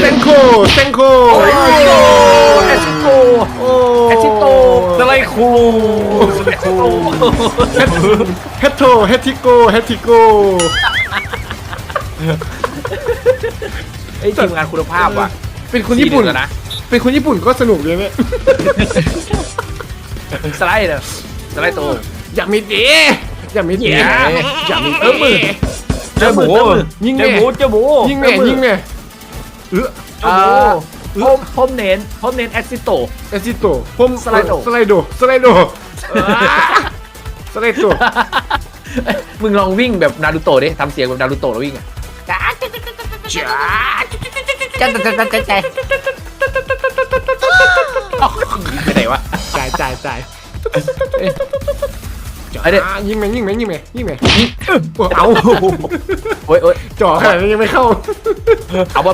เซนโคเซนโคโอ้ยเอชิโตโอ้เอชิโตสไลด์คูสไลด์คูเฮตโตเฮติโกเฮติโกไอ้ยทีมงานคุณภาพว่ะเป็นคนญี่ปุ่นสี่เดือแล้วนะ เป็นคนญี่ปุ่นก็สนุกเลยเนี่ยสไลด์เนอะสไลด์โตอย่ามีดีอย่ามีดีอย่าอย่ามีเออมือเจ้าหมูยิงแม่เจ้าหมูเจ้าหมูยิงแม่ยิงแม่ เออเอ่อผมผมเน้นผมเน้นเอชิโต เอซิโตผมสไลโด สไลโดสไลโดสไลโดมึงลองวิ่งแบบนารูโตะดิทำเสียงแบบนารูโตะแล้ววิ่งอะจ้าจันจันจันจันจันไปไหนวะจ่ายจ่ายจ่ายไอ้เด็กอ่ายิงแม่ยิงแม่ยิงแม่ยิงแม่ยิงเอาโอ้ยโอ้ยจ่อขนาดนี้ยังไม่เข้า เอาไป